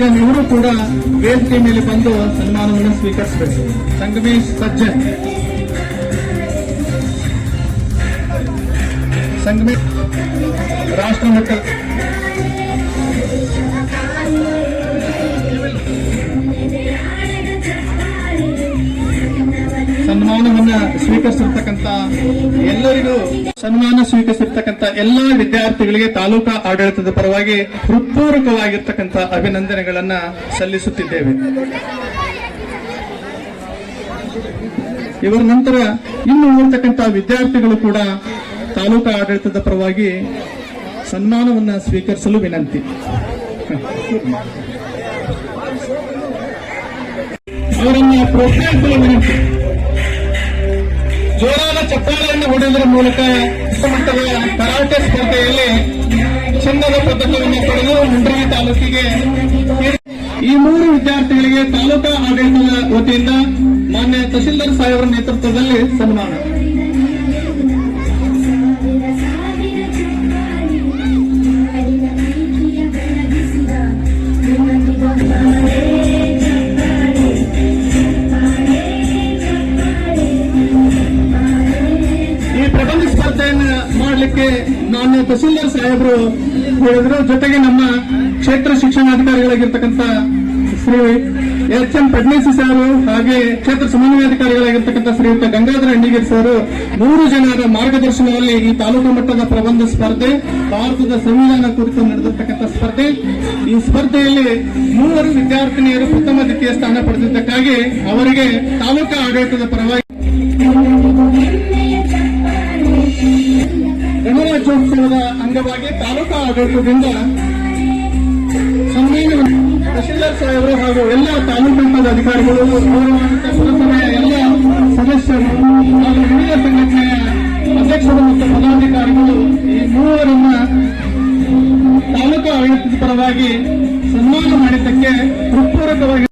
ಸಜ್ಜನ್ ಇವರು ಕೂಡ ವೇದಿಕೆ ಮೇಲೆ ಬಂದು ಸನ್ಮಾನವನ್ನು ಸ್ವೀಕರಿಸಬೇಕು. ಸಂಗಮೇಶ್ ಸಜ್ಜನ್. ಸಂಗಮೇಶ್ ರಾಷ್ಟ್ರ ಮಟ್ಟ ಸನ್ಮಾನವನ್ನ ಸ್ವೀಕರಿಸಿರ್ತಕ್ಕಂಥ ಎಲ್ಲರಿಗೂ ಸನ್ಮಾನ ಸ್ವೀಕರಿಸಿರ್ತಕ್ಕಂಥ ಎಲ್ಲಾ ವಿದ್ಯಾರ್ಥಿಗಳಿಗೆ ತಾಲೂಕಾ ಆಡಳಿತದ ಪರವಾಗಿ ಹೃತ್ಪೂರ್ವಕವಾಗಿರ್ತಕ್ಕಂಥ ಅಭಿನಂದನೆಗಳನ್ನ ಸಲ್ಲಿಸುತ್ತಿದ್ದೇವೆ. ಇವರ ನಂತರ ಇನ್ನು ಉಳಿರ್ತಕ್ಕಂಥ ವಿದ್ಯಾರ್ಥಿಗಳು ಕೂಡ ತಾಲೂಕಾ ಆಡಳಿತದ ಪರವಾಗಿ ಸನ್ಮಾನವನ್ನ ಸ್ವೀಕರಿಸಲು ವಿನಂತಿ. ಅವರನ್ನ ಪ್ರೋತ್ಸಾಹಿಸಲು ವಿನಂತಿ. ಜೋರಾದ ಚಪ್ಪಾಳೆಯನ್ನು ಹೊಡೆಯುವುದರ ಮೂಲಕ ವಿಶ್ವಮಟ್ಟದ ಕರಾಟೆ ಸ್ಪರ್ಧೆಯಲ್ಲಿ ಚಿನ್ನದ ಪದಕವನ್ನು ಪಡೆದು ಮುಂಡ್ರಗಿ ತಾಲೂಕಿಗೆ ಈ ಮೂರು ವಿದ್ಯಾರ್ಥಿಗಳಿಗೆ ತಾಲೂಕಾ ಆಡಳಿತದ ವತಿಯಿಂದ ಮಾನ್ಯ ತಹಸೀಲ್ದಾರ್ ಸಾಹೇಬರ ನೇತೃತ್ವದಲ್ಲಿ ಸನ್ಮಾನ. ಸ್ಪರ್ಧೆಯನ್ನ ಮಾಡಲಿಕ್ಕೆ ನಾನು ತಹಸೀಲ್ದಾರ್ ಸಾಹೇಬರು ಹೇಳಿದ್ರು. ಜೊತೆಗೆ ನಮ್ಮ ಕ್ಷೇತ್ರ ಶಿಕ್ಷಣಾಧಿಕಾರಿಗಳಾಗಿರ್ತಕ್ಕಂಥ Shri H M Fadnis sir ಹಾಗೆ ಕ್ಷೇತ್ರ ಸಮನ್ವಯಾಧಿಕಾರಿಗಳಾಗಿರ್ತಕ್ಕಂಥ ಶ್ರೀಯುತ ಗಂಗಾಧರ ಅಣ್ಣಿಗಿರ್ ಸರ್ ಮೂರು ಜನರ ಮಾರ್ಗದರ್ಶನದಲ್ಲಿ ಈ ತಾಲೂಕು ಮಟ್ಟದ ಪ್ರಬಂಧ ಸ್ಪರ್ಧೆ, ಭಾರತದ ಸಂವಿಧಾನ ಕುರಿತು ನಡೆದಿರ್ತಕ್ಕಂಥ ಸ್ಪರ್ಧೆ. ಈ ಸ್ಪರ್ಧೆಯಲ್ಲಿ ಮೂವರು ವಿದ್ಯಾರ್ಥಿನಿಯರು ಪ್ರಥಮ ದ್ವಿತೀಯ ಸ್ಥಾನ ಪಡೆದಿದ್ದಕ್ಕಾಗಿ ಅವರಿಗೆ ತಾಲೂಕಾ ಆಡಳಿತದ ಪರವಾಗಿ ಗಣರಾಜ್ಯೋತ್ಸವದ ಅಂಗವಾಗಿ ತಾಲೂಕಾ ಆಡಳಿತದಿಂದ ತಹಶೀಲ್ದಾರ್ ಸಾಹೇಬರು ಹಾಗೂ ಎಲ್ಲ ತಾಲೂಕು ಮಟ್ಟದ ಅಧಿಕಾರಿಗಳು ಪುರಸಭೆಯ ಎಲ್ಲ ಸದಸ್ಯರು ಹಾಗೂ ವಿವಿಧ ಸಂಘಟನೆಯ ಅಧ್ಯಕ್ಷರು ಮತ್ತು ಪದಾಧಿಕಾರಿಗಳು ಈ ಮೂವರನ್ನ ತಾಲೂಕು ಆಡಳಿತದ ಪರವಾಗಿ ಸನ್ಮಾನ ಮಾಡಿದ್ದಕ್ಕೆ ಹೃತ್ಪೂರ್ವಕವಾಗಿ